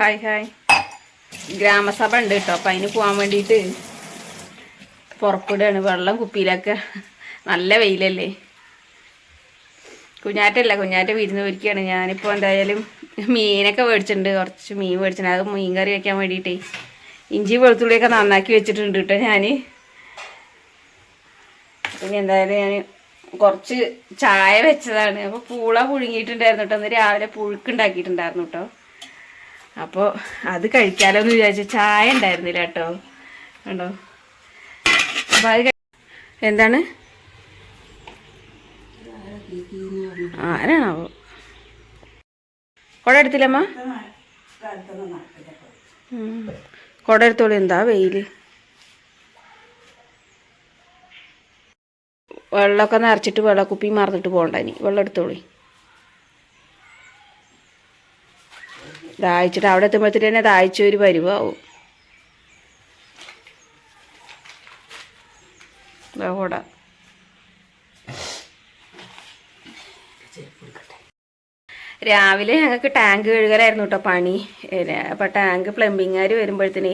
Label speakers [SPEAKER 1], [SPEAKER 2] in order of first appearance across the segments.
[SPEAKER 1] Hi hi. ഗ്രാമസഭ ഉണ്ട് കേട്ടോ അപ്പം അതിന് പോകാൻ വേണ്ടിയിട്ട് പുറപ്പെടുകയാണ്. വെള്ളം കുപ്പിയിലൊക്കെ. നല്ല വെയിലല്ലേ? കുഞ്ഞാറ്റല്ല കുഞ്ഞാറ്റ വിരുന്ന് പോയിരിക്കുകയാണ് ഞാനിപ്പോൾ എന്തായാലും മീനൊക്കെ മേടിച്ചിട്ടുണ്ട്. കുറച്ച് മീൻ മേടിച്ചിട്ടുണ്ട്. അത് മീൻ കറി വയ്ക്കാൻ വേണ്ടിയിട്ടേ. ഇഞ്ചി വെളുത്തുള്ളിയൊക്കെ നന്നാക്കി വെച്ചിട്ടുണ്ട് കേട്ടോ ഞാൻ പിന്നെ എന്തായാലും ഞാൻ കുറച്ച് ചായ വെച്ചതാണ്. അപ്പോൾ പൂള പുഴുങ്ങിയിട്ടുണ്ടായിരുന്നു കേട്ടോ. അന്ന് രാവിലെ പുഴുക്കുണ്ടാക്കിയിട്ടുണ്ടായിരുന്നു കേട്ടോ. അപ്പോൾ അത് കഴിക്കാലോ എന്ന് വിചാരിച്ചു ചായ ഉണ്ടായിരുന്നില്ല കേട്ടോ. കണ്ടോ? അപ്പോൾ അത് എന്താണ്? ആരാണാവോ? കുട എടുത്തില്ലമ്മ. കുട എടുത്തോളൂ എന്താ വെയിൽ? വെള്ളമൊക്കെ നിറച്ചിട്ട് വെള്ളക്കുപ്പി മറന്നിട്ട് പോകണ്ട ഇനി. വെള്ളം എടുത്തോളി. ദാഹിച്ചിട്ട് അവിടെ എത്തുമ്പോഴത്തേക്ക് തന്നെ ദാഹിച്ച ഒരു പരിവാവും. രാവിലെ ഞങ്ങൾക്ക് ടാങ്ക് കഴുകലായിരുന്നു കേട്ടോ പണി. അപ്പോൾ ടാങ്ക് പ്ലംബിങ്ങുകാർ വരുമ്പോഴത്തേന്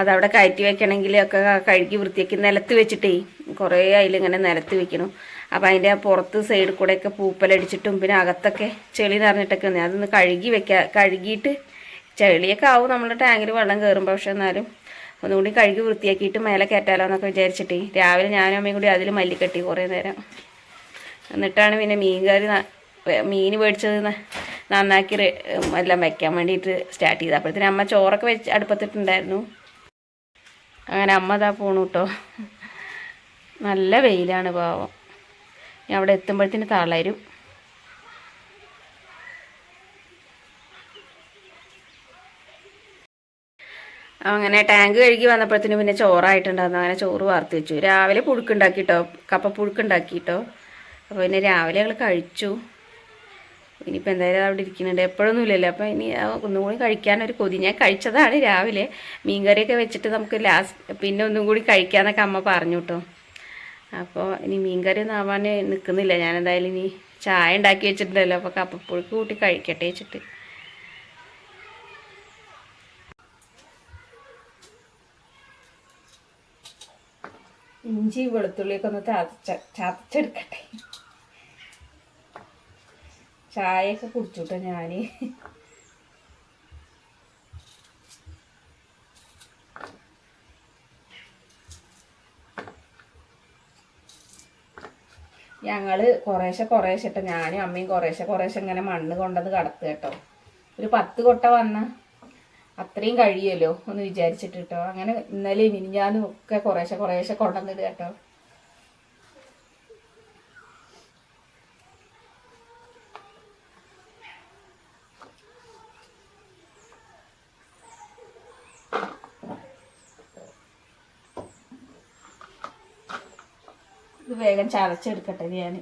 [SPEAKER 1] അതവിടെ കയറ്റി വെക്കണമെങ്കിൽ ഒക്കെ കഴുകി വൃത്തിയാക്കി നിലത്ത് വെച്ചിട്ടേ കുറേ അതിലിങ്ങനെ നിലത്ത് വെക്കണം. അപ്പോൾ അതിന്റെ പുറത്ത് സൈഡിൽ കൂടെയൊക്കെ പൂപ്പലടിച്ചിട്ടും പിന്നെ അകത്തൊക്കെ ചെളി നിറഞ്ഞിട്ടൊക്കെ ഉണ്ട് അതൊന്ന് കഴുകി വെക്കാ കഴുകിയിട്ട് ചെളിയൊക്കെ ആവും നമ്മുടെ ടാങ്കിൽ വെള്ളം കയറുമ്പോൾ പക്ഷെ എന്നാലും ഒന്നുകൂടി കഴുകി വൃത്തിയാക്കിയിട്ട് മേലെ കയറ്റാലോ എന്നൊക്കെ വിചാരിച്ചിട്ട് രാവിലെ ഞാനും അമ്മയും കൂടി അതിൽ മല്ലിക്കെട്ടി കുറേ നേരം. എന്നിട്ടാണ് പിന്നെ മീൻ മീൻ മേടിച്ചത് നന്നാക്കി എല്ലാം വെക്കാൻ വേണ്ടിയിട്ട് സ്റ്റാർട്ട് ചെയ്തത് അപ്പോഴത്തേന് അമ്മ ചോറൊക്കെ വെച്ച് അടുപ്പത്തിട്ടുണ്ടായിരുന്നു. അങ്ങനെ അമ്മ ഇതാ പോണു കേട്ടോ നല്ല വെയിലാണ് പാവം. ഞാൻ അവിടെ എത്തുമ്പോഴത്തേന് തളരും അങ്ങനെ ടാങ്ക് കഴുകി വന്നപ്പോഴത്തേനും പിന്നെ ചോറായിട്ടുണ്ടായിരുന്നു. അങ്ങനെ ചോറ് വാർത്ത് വെച്ചു. രാവിലെ പുഴുക്കുണ്ടാക്കിട്ടോ? കപ്പ പുഴുക്കുണ്ടാക്കിട്ടോ? അപ്പോൾ പിന്നെ രാവിലെ ഞങ്ങൾ കഴിച്ചു. ഇനിയിപ്പോൾ എന്തായാലും അവിടെ ഇരിക്കുന്നുണ്ട്. എപ്പോഴൊന്നും ഇല്ലല്ലോ. അപ്പോൾ ഇനി ഒന്നും കൂടി കഴിക്കാനൊരു കൊതി. ഞാൻ കഴിച്ചതാണ് രാവിലെ. മീൻകറിയൊക്കെ വെച്ചിട്ട് നമുക്ക് ലാസ്റ്റ് പിന്നെ ഒന്നും കൂടി കഴിക്കാമെന്നൊക്കെ അമ്മ പറഞ്ഞു കേട്ടോ അപ്പോൾ ഇനി മീൻകറി ഒന്നും ആവാൻ നിൽക്കുന്നില്ല ഞാൻ എന്തായാലും ഇനി ചായ ഉണ്ടാക്കി വെച്ചിട്ടുണ്ടല്ലോ. അപ്പോൾ കപ്പപ്പുഴുക്ക് കൂട്ടി കഴിക്കട്ടെ വെച്ചിട്ട്. ഇഞ്ചി വെളുത്തുള്ളിയൊക്കെ ഒന്ന് ചതച്ച ചതച്ചെടുക്കട്ടെ. ചായയൊക്കെ കുടിച്ചുട്ടോ ഞാൻ ഞങ്ങൾ കുറേശ്ശെ കുറേശ്ശെ ഇട്ട് ഞാനും അമ്മയും കുറേശ്ശെ കുറേശ്ശെ ഇങ്ങനെ മണ്ണ് കൊണ്ടത് കടത്തു കേട്ടോ. ഒരു പത്ത് കൊട്ട വന്ന. അത്രയും കഴിയുമല്ലോ ഒന്ന് വിചാരിച്ചിട്ട് കേട്ടോ. അങ്ങനെ ഇന്നലെ മിനിഞ്ഞാന്നും ഒക്കെ കുറേശ്ശെ കുറേശ്ശെ കൊണ്ടുവന്നിട്ട് കേട്ടോ. ഇത് വേഗം ചതച്ചെടുക്കട്ടെ ഞാൻ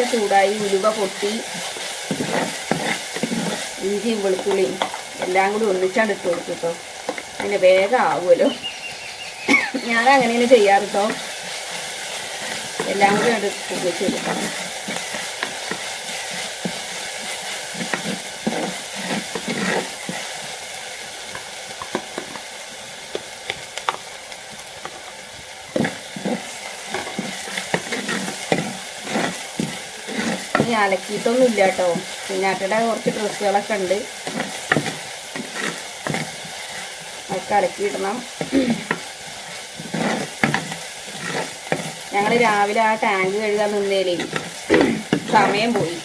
[SPEAKER 1] എണ്ണയൊക്കെ ചൂടായി ഉലുവ പൊട്ടി. ഇഞ്ചിയും വെളുത്തുള്ളിയും എല്ലാം കൂടി ഒന്നിച്ചാണ് ഇട്ട് കൊടുക്കും കേട്ടോ അതിന് വേഗം ആവുമല്ലോ. ഞാൻ അങ്ങനെയാണ് ചെയ്യാറ് കേട്ടോ എല്ലാം കൂടി അത് വെച്ചെടുക്കാം അലക്കിയിട്ടൊന്നും ഇല്ല കേട്ടോ കുഞ്ഞാറ്റയുടെ കുറച്ച് ഡ്രസ്സുകളൊക്കെ ഉണ്ട്. അതൊക്കെ അലക്കിയിടണം. ഞങ്ങൾ രാവിലെ ആ ടാങ്ക് കഴുകാൻ നിന്നേലേ സമയം പോയി.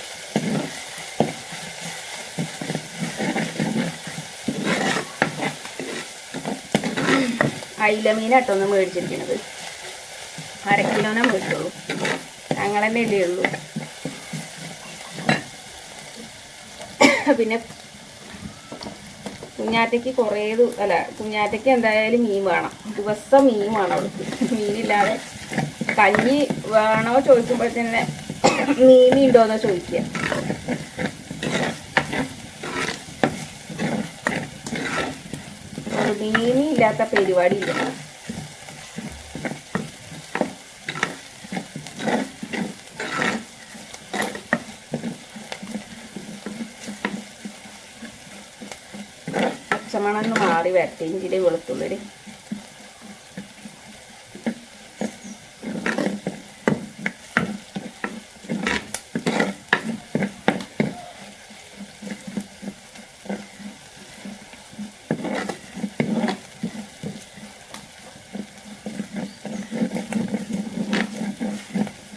[SPEAKER 1] അയില മീനാട്ടോ ഒന്ന് മേടിച്ചിരിക്കുന്നത് അര കിലോനെ മേടിച്ചുള്ളൂ ഞങ്ങൾ തന്നെ പിന്നെ കുഞ്ഞാറ്റയ്ക്ക് കുറേ അല്ല കുഞ്ഞാറ്റയ്ക്ക് എന്തായാലും മീൻ വേണം. ദിവസം മീൻ വേണം അവൾക്ക്. മീനില്ലാതെ കഞ്ഞി വേണോ ചോദിക്കുമ്പോൾ തന്നെ ചോദിക്കുമ്പോഴത്തന്നെ മീനുണ്ടോയെന്ന് ചോദിക്കുക മീനില്ലാത്ത പരിപാടിയില്ല. ഇഞ്ചിലെ വെളുത്തുള്ളി.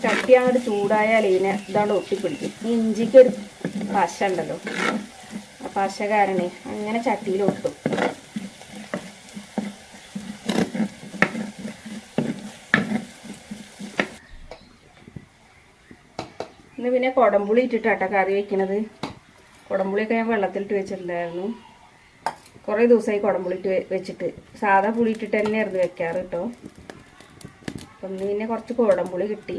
[SPEAKER 1] ചട്ടി അങ്ങോട്ട് ചൂടായാൽ ഇതിനെ ഇതാണ്ട് ഒട്ടിപ്പിടിക്കും. ഈ ഇഞ്ചിക്ക് ഒരു പശ ഉണ്ടല്ലോ. ആ പശ കാരണേ അങ്ങനെ ചട്ടിയിൽ ഒട്ടും. ഇന്ന് പിന്നെ കുടംപുളി ഇട്ടിട്ടാട്ടോ കറി വെക്കണത്. കുടംപുളിയൊക്കെ ഞാൻ വെള്ളത്തിലിട്ട് വെച്ചിട്ടുണ്ടായിരുന്നു. കുറേ ദിവസമായി കുടംപുളിട്ട് വെച്ചിട്ട്. സാധാ പുളി ഇട്ടിട്ട് തന്നെയായിരുന്നു വെക്കാറ് കേട്ടോ അപ്പം ഇന്ന് പിന്നെ കുറച്ച് കുടംപുളി കിട്ടി.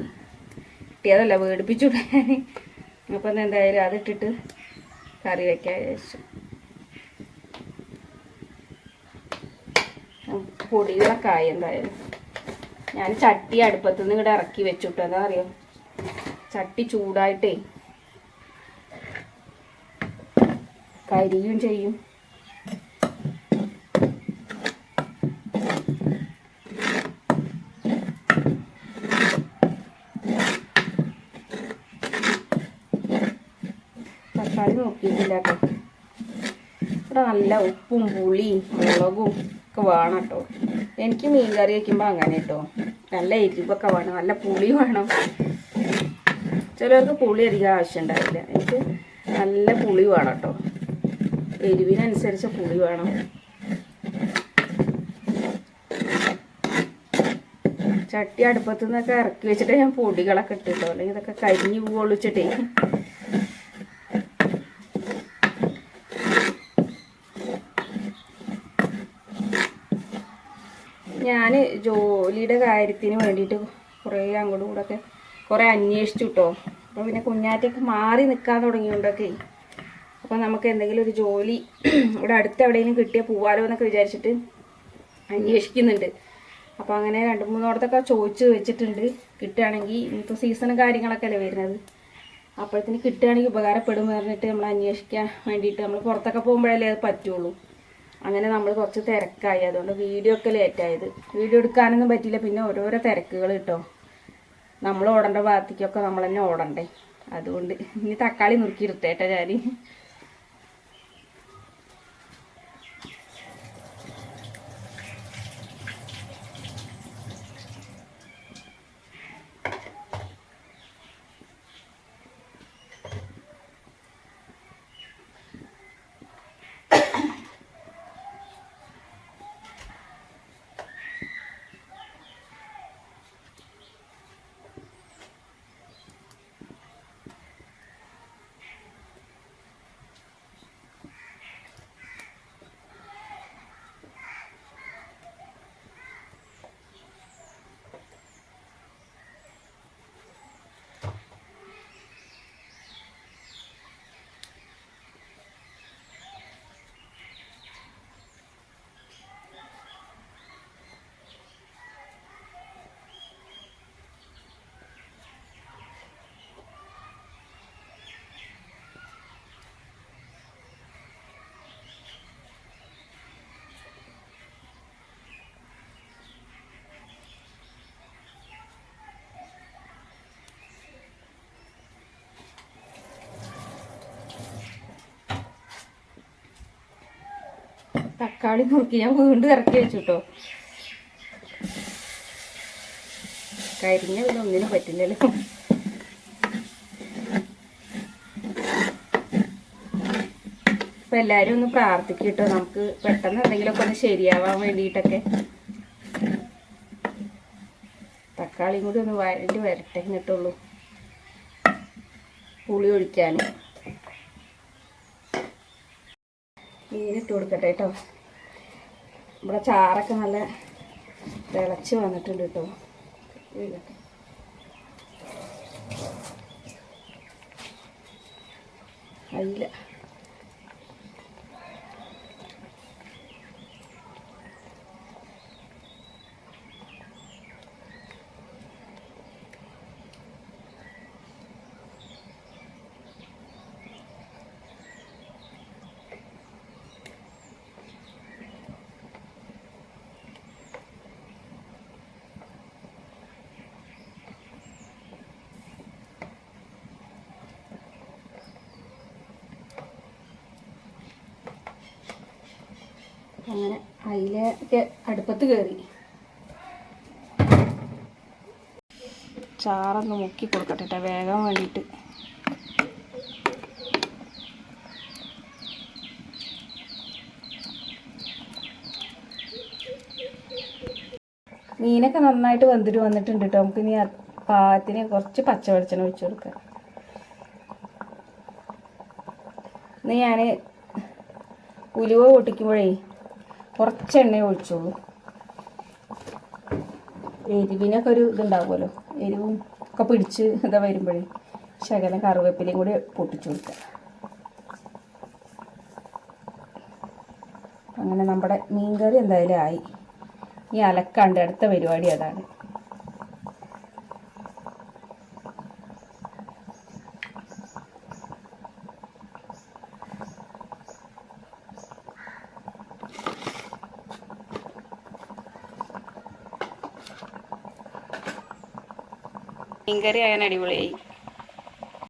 [SPEAKER 1] കിട്ടിയതല്ല വേടിപ്പിച്ചു ഞാൻ അപ്പം എന്തായാലും അതിട്ടിട്ട് കറി വെക്കാൻ വിചാരിച്ചു. പൊടികളൊക്കെ ആയി എന്തായാലും. ഞാൻ ചട്ടി അടുപ്പത്തുനിന്ന് ഇവിടെ ഇറക്കി വെച്ചു കേട്ടോ എന്താ അറിയോ ചട്ടി ചൂടായിട്ടേ കരിയും ചെയ്യും. തക്കാളി നോക്കിയിട്ടില്ല കേട്ടോ. ഇവിടെ നല്ല ഉപ്പും പുളിയും മുളകും ഒക്കെ വേണം കേട്ടോ. എനിക്ക് മീൻ കറി വയ്ക്കുമ്പോൾ അങ്ങനെ കേട്ടോ. നല്ല എരിവൊക്കെ വേണം. നല്ല പുളി വേണം. ചിലർക്ക് പുളി അധികം ആവശ്യം ഉണ്ടാവില്ല. എനിക്ക് നല്ല പുളി വേണം കേട്ടോ. എരിവിനനുസരിച്ച് പുളി വേണം. ചട്ടി അടുപ്പത്തു നിന്നൊക്കെ ഇറക്കി വെച്ചിട്ട് ഞാൻ പൊടികളൊക്കെ ഇട്ടിട്ടോ. അല്ലെങ്കിൽ ഇതൊക്കെ കരിഞ്ഞു പോളിച്ചിട്ടേ ഞാൻ ജോലിയുടെ കാര്യത്തിന് വേണ്ടിയിട്ട് കുറേ അങ്ങോട്ടും കൂടെയൊക്കെ കുറേ അന്വേഷിച്ചു കേട്ടോ അപ്പോൾ പിന്നെ കുഞ്ഞാറ്റൊക്കെ മാറി നിൽക്കാൻ തുടങ്ങിയോണ്ടൊക്കെ. അപ്പോൾ നമുക്ക് എന്തെങ്കിലും ഒരു ജോലി ഇവിടെ അടുത്ത് എവിടെയെങ്കിലും കിട്ടിയാൽ പോവാലോ എന്നൊക്കെ വിചാരിച്ചിട്ട് അന്വേഷിക്കുന്നുണ്ട്. അപ്പോൾ അങ്ങനെ രണ്ട് മൂന്നോടത്തൊക്കെ ചോദിച്ച് വെച്ചിട്ടുണ്ട്. കിട്ടുകയാണെങ്കിൽ ഇന്നത്തെ സീസണും കാര്യങ്ങളൊക്കെ അല്ലേ വരുന്നത്. അപ്പോഴത്തേന് കിട്ടുകയാണെങ്കിൽ ഉപകാരപ്പെടും പറഞ്ഞിട്ട് നമ്മൾ അന്വേഷിക്കാൻ വേണ്ടിയിട്ട് നമ്മൾ പുറത്തൊക്കെ പോകുമ്പോഴല്ലേ അത് പറ്റുള്ളൂ. അങ്ങനെ നമ്മൾ കുറച്ച് തിരക്കായി. അതുകൊണ്ട് വീഡിയോ ഒക്കെ ലേറ്റായത് വീഡിയോ എടുക്കാനൊന്നും പറ്റിയില്ല. പിന്നെ ഓരോരോ തിരക്കുകൾ കിട്ടോ നമ്മൾ ഓടേണ്ട ഭാഗത്തേക്കൊക്കെ നമ്മൾ തന്നെ ഓടണ്ടേ. അതുകൊണ്ട് ഇനി തക്കാളി നുറുക്കി ഇരുത്തേട്ടെ ഞാൻ തക്കാളി നുറുക്കി ഞാൻ വീണ്ടും ഇറക്കി വെച്ചു കേട്ടോ കരിഞ്ഞ പിന്നെ ഒന്നിനും പറ്റില്ലല്ലോ. ഇപ്പൊ എല്ലാരും ഒന്ന് പ്രാർത്ഥിക്കും കേട്ടോ നമുക്ക് പെട്ടെന്ന് എന്തെങ്കിലുമൊക്കെ ഒന്ന് ശരിയാവാൻ വേണ്ടിയിട്ടൊക്കെ. തക്കാളിയും കൂടി ഒന്ന് വരട്ടെ എന്നിട്ടുള്ളൂ. പുളി ഒഴിക്കാൻ മീനിട്ട് കൊടുക്കട്ടെ കേട്ടോ നമ്മുടെ ചാറൊക്കെ നല്ല തിളച്ച് വന്നിട്ടുണ്ട് കേട്ടോ ഇതിലൊക്കെ. അങ്ങനെ അയിലൊക്കെ അടുപ്പത്ത് കയറി ചാറൊന്ന് മുക്കി കൊടുക്കട്ടെ ട്ടോ, വേഗം വേണ്ടിയിട്ട് മീനൊക്കെ നന്നായിട്ട് വെന്തിട്ട് വന്നിട്ടുണ്ട് കേട്ടോ നമുക്ക് ഇനി പാകത്തിന് കുറച്ച് പച്ചവെളിച്ചെണ്ണ ഒഴിച്ചു കൊടുക്കാം. ഇന്ന് ഞാൻ ഉലുവ പൊട്ടിക്കുമ്പോഴേ കുറച്ച് എണ്ണ ഒഴിച്ചോളൂ എരിവിനൊക്കെ ഒരു ഇതുണ്ടാവുമല്ലോ. എരിവും ഒക്കെ പിടിച്ച് ഇതാ വരുമ്പോഴേ ശകലം കറുവേപ്പിലയും കൂടി പൊട്ടിച്ചു കൊടുക്കുക. അങ്ങനെ നമ്മുടെ മീൻകറി എന്തായാലും ആയി. ഈ അലക്കാണ്ട് അടുത്ത പരിപാടി അതാണ്. മീൻകറി ആയാൻ അടിപൊളിയായി.